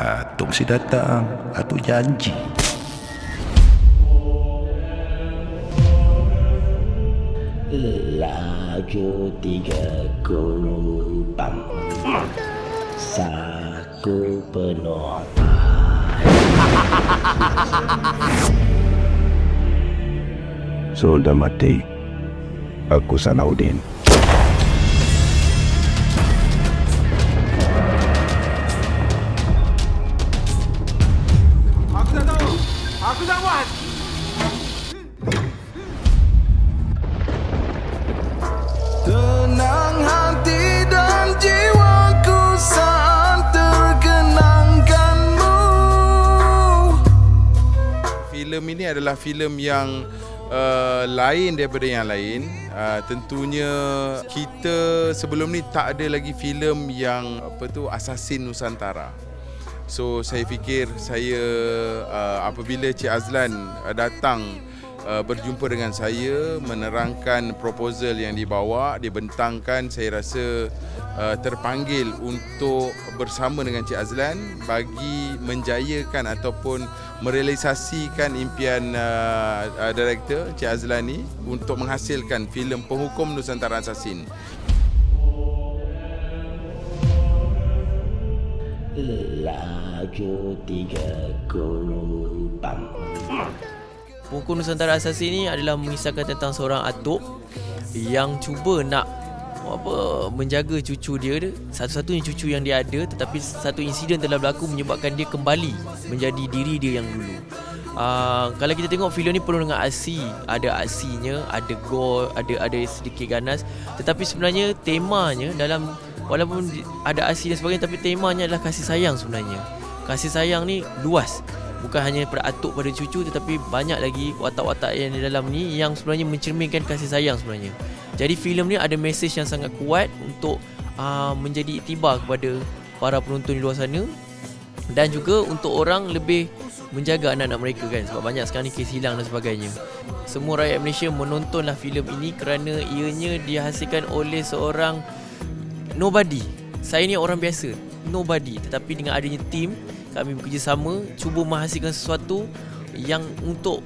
Atuk si datang, atuk janji. Lagu tiga kulubang Saku penuh Sudah mati. Aku Salahuddin. Ini adalah filem yang uh, lain daripada yang lain. Uh, tentunya kita sebelum ni tak ada lagi filem yang apa tu Assassin Nusantara. So saya fikir saya uh, apabila Cik Azlan uh, datang uh, berjumpa dengan saya menerangkan proposal yang dibawa dibentangkan saya rasa uh, terpanggil untuk bersama dengan Cik Azlan bagi menjayakan ataupun merealisasikan impian uh, uh, director Cik Azlan ni untuk menghasilkan filem penghukum Nusantara Assassin. Lagu tiga kulubang Buku Nusantara Asasi ni adalah mengisahkan tentang seorang atuk yang cuba nak apa menjaga cucu dia satu-satunya cucu yang dia ada tetapi satu insiden telah berlaku menyebabkan dia kembali menjadi diri dia yang dulu. Uh, kalau kita tengok filem ni penuh dengan aksi, ada aksinya, ada gore, ada ada sedikit ganas tetapi sebenarnya temanya dalam walaupun ada aksi dan sebagainya tapi temanya adalah kasih sayang sebenarnya. Kasih sayang ni luas bukan hanya pada atuk pada cucu tetapi banyak lagi watak-watak yang di dalam ni yang sebenarnya mencerminkan kasih sayang sebenarnya. Jadi filem ni ada mesej yang sangat kuat untuk uh, menjadi iktibar kepada para penonton di luar sana dan juga untuk orang lebih menjaga anak-anak mereka kan sebab banyak sekarang ni kes hilang dan sebagainya. Semua rakyat Malaysia menontonlah filem ini kerana ianya dihasilkan oleh seorang nobody. Saya ni orang biasa, nobody tetapi dengan adanya team kami bekerjasama cuba menghasilkan sesuatu yang untuk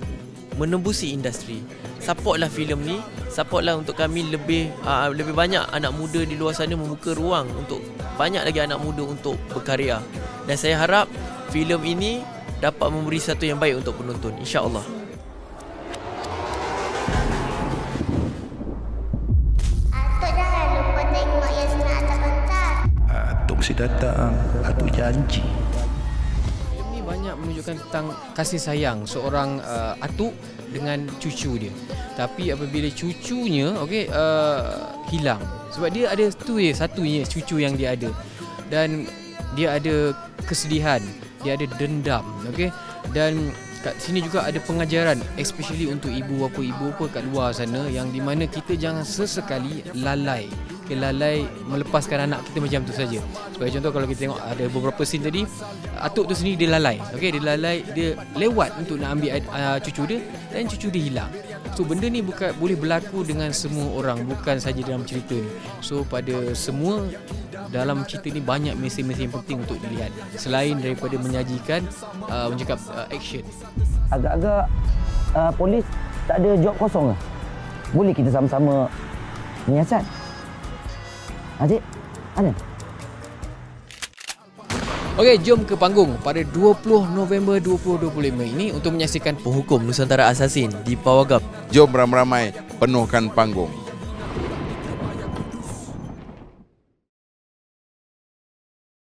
menembusi industri. Supportlah filem ni, supportlah untuk kami lebih uh, lebih banyak anak muda di luar sana membuka ruang untuk banyak lagi anak muda untuk berkarya. Dan saya harap filem ini dapat memberi satu yang baik untuk penonton insya-Allah. Si datang, atuk janji. Filem ni banyak menunjukkan tentang kasih sayang seorang uh, atuk dengan cucu dia. Tapi apabila cucunya okey uh, hilang sebab dia ada tu je satunya cucu yang dia ada. Dan dia ada kesedihan, dia ada dendam, okey. Dan kat sini juga ada pengajaran especially untuk ibu bapa ibu bapa kat luar sana yang di mana kita jangan sesekali lalai okay, lalai melepaskan anak kita macam tu saja. Sebagai contoh kalau kita tengok ada beberapa scene tadi atuk tu sendiri dia lalai. Okey dia lalai dia lewat untuk nak ambil uh, cucu dia dan cucu dia hilang. So benda ni bukan boleh berlaku dengan semua orang bukan saja dalam cerita ni. So pada semua dalam cerita ni banyak mesej-mesej yang penting untuk dilihat selain daripada menyajikan uh, mencakap uh, action. Agak-agak uh, polis tak ada job kosong ke? Boleh kita sama-sama menyiasat? Adik, ada? Okey, jom ke panggung pada 20 November 2025 ini untuk menyaksikan Penghukum Nusantara Assassin di Pawagap Jom ramai-ramai penuhkan panggung.